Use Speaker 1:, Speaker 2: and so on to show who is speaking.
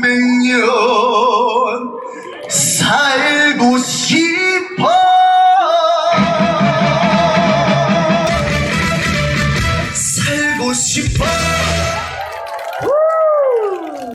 Speaker 1: Bing. 살고 싶어.